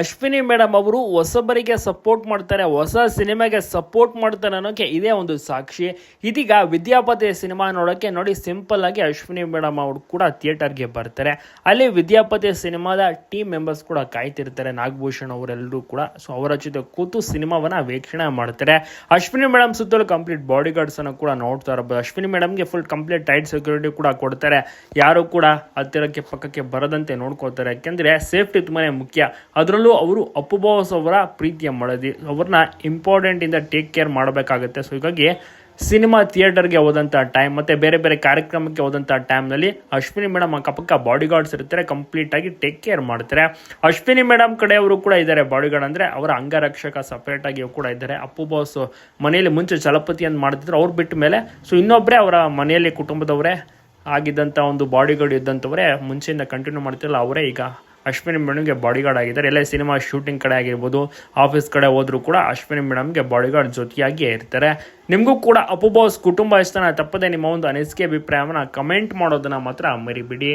Ashwini madam ಅವರು ಹೊಸಬರಿಗೆ support ಮಾಡ್ತಾರೆ, ಹೊಸ ಸಿನಿಮಾಗೆ ಸಪೋರ್ಟ್ ಮಾಡ್ತಾರೆ ಅನ್ನೋಕೆ ಇದೇ ಒಂದು ಸಾಕ್ಷಿ. ಇದೀಗ ವಿದ್ಯಾಪತಿ ಸಿನಿಮಾ ನೋಡೋಕ್ಕೆ ನೋಡಿ ಸಿಂಪಲ್ ಆಗಿ ಅಶ್ವಿನಿ ಮೇಡಮ್ ಅವರು ಕೂಡ ಥಿಯೇಟರ್ಗೆ ಬರ್ತಾರೆ. ಅಲ್ಲಿ ವಿದ್ಯಾಪತಿ ಸಿನಿಮಾದ ಟೀಮ್ ಮೆಂಬರ್ಸ್ ಕೂಡ ಕಾಯ್ತಿರ್ತಾರೆ, ನಾಗಭೂಷಣ್ ಅವರೆಲ್ಲರೂ ಕೂಡ. ಸೊ ಅವರ ಜೊತೆ ಕೂತು ಸಿನಿಮಾವನ್ನು ವೀಕ್ಷಣೆ ಮಾಡ್ತಾರೆ. ಅಶ್ವಿನಿ ಮೇಡಮ್ ಸುತ್ತಲೂ ಕಂಪ್ಲೀಟ್ ಬಾಡಿ ಗಾರ್ಡ್ಸ್ ಅನ್ನು ಕೂಡ ನೋಡ್ತಾ ಇರಬಹುದು ಅಶ್ವಿನಿ ಮೇಡಮ್ಗೆ ಫುಲ್ ಕಂಪ್ಲೀಟ್ ಟೈಟ್ ಸೆಕ್ಯೂರಿಟಿ ಕೂಡ ಕೊಡ್ತಾರೆ. ಯಾರು ಕೂಡ ಹತ್ತಿರಕ್ಕೆ ಪಕ್ಕಕ್ಕೆ ಬರದಂತೆ ನೋಡ್ಕೋತಾರೆ ಯಾಕೆಂದರೆ ಸೇಫ್ಟಿ ತುಂಬಾ ಮುಖ್ಯ. ಅದರಲ್ಲೂ ಅವರು ಅಪ್ಪು ಬಾಸ್ ಅವರ ಪ್ರೀತಿಯ ಮಡದಿ ಅವ್ರನ್ನ ಇಂಪಾರ್ಟೆಂಟ್ ಇಂದ ಟೇಕ್ ಕೇರ್ ಮಾಡಬೇಕಾಗುತ್ತೆ. ಸೊ ಹೀಗಾಗಿ ಸಿನಿಮಾ ಥಿಯೇಟರ್ಗೆ ಹೋದಂಥ ಟೈಮ್ ಮತ್ತೆ ಬೇರೆ ಬೇರೆ ಕಾರ್ಯಕ್ರಮಕ್ಕೆ ಹೋದಂಥ ಟೈಮ್ನಲ್ಲಿ ಅಶ್ವಿನಿ ಮೇಡಮ್ ಅಕ್ಕಪಕ್ಕ ಬಾಡಿ ಗಾರ್ಡ್ಸ್ ಇರ್ತಾರೆ ಕಂಪ್ಲೀಟಾಗಿ ಟೇಕ್ ಕೇರ್ ಮಾಡ್ತಾರೆ. ಅಶ್ವಿನಿ ಮೇಡಮ್ ಕಡೆಯವರು ಕೂಡ ಇದ್ದಾರೆ ಬಾಡಿ ಗಾರ್ಡ್ ಅಂದ್ರೆ ಅವರ ಅಂಗರಕ್ಷಕ ಸಪ್ರೇಟಾಗಿಯೂ ಕೂಡ ಇದ್ದಾರೆ. ಅಪ್ಪು ಬಾಸ್ ಮನೆಯಲ್ಲಿ ಮುಂಚೆ ಚಲಪತಿಯನ್ನು ಮಾಡ್ತಿದ್ರು. ಅವ್ರು ಬಿಟ್ಟ ಮೇಲೆ ಸೊ ಇನ್ನೊಬ್ಬರೇ ಅವರ ಮನೆಯಲ್ಲಿ ಕುಟುಂಬದವರೇ ಆಗಿದ್ದಂಥ ಒಂದು ಬಾಡಿ ಗಾರ್ಡ್ ಇದ್ದಂಥವರೇ ಮುಂಚೆಯಿಂದ ಕಂಟಿನ್ಯೂ ಮಾಡ್ತಿರಲ್ಲ, ಅವರೇ ಈಗ ಅಶ್ವಿನಿ ಮೇಡಮ್ಗೆ ಬಾಡಿಗಾರ್ಡ್ ಆಗಿದ್ದಾರೆ. ಎಲ್ಲ ಸಿನಿಮಾ ಶೂಟಿಂಗ್ ಕಡೆ ಆಗಿರ್ಬೋದು ಆಫೀಸ್ ಕಡೆ ಹೋದರೂ ಕೂಡ ಅಶ್ವಿನಿ ಮೇಡಮ್ಗೆ ಬಾಡಿಗಾರ್ಡ್ ಜೊತೆಯಾಗಿಯೇ ಇರ್ತಾರೆ. ನಿಮಗೂ ಕೂಡ ಅಪ್ಪು ಬಾಸ್ ಕುಟುಂಬ ಇಷ್ಟನ ತಪ್ಪದೆ ನಿಮ್ಮ ಒಂದು ಅನಿಸಿಕೆ ಅಭಿಪ್ರಾಯವನ್ನು ಕಮೆಂಟ್ ಮಾಡೋದನ್ನು ಮಾತ್ರ ಮರಿಬಿಡಿ.